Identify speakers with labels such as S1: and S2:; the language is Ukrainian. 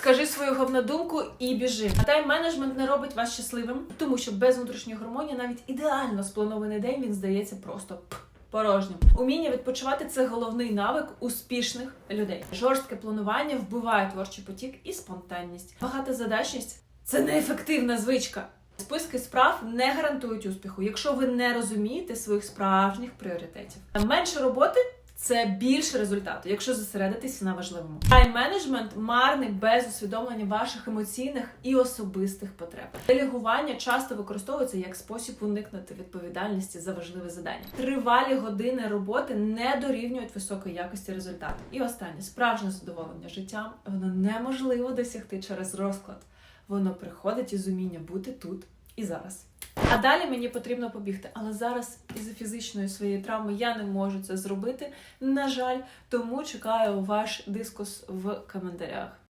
S1: Скажи свою головну думку і біжи. А тайм-менеджмент не робить вас щасливим, тому що без внутрішньої гармонії навіть ідеально спланований день він здається просто порожнім. Уміння відпочивати це головний навик успішних людей. Жорстке планування вбиває творчий потік і спонтанність. Багатозадачність це неефективна звичка. Списки справ не гарантують успіху, якщо ви не розумієте своїх справжніх пріоритетів. Менше роботи це більше результату, якщо зосередитися на важливому. Тайм-менеджмент марний без усвідомлення ваших емоційних і особистих потреб. Делегування часто використовується як спосіб уникнути відповідальності за важливе завдання. Тривалі години роботи не дорівнюють високої якості результату. І останнє справжнє задоволення життям воно неможливо досягти через розклад. Воно приходить із уміння бути тут і зараз. А далі мені потрібно побігти. Але зараз із-за фізичної своєї травми я не можу це зробити. На жаль, тому чекаю ваш дискус в коментарях.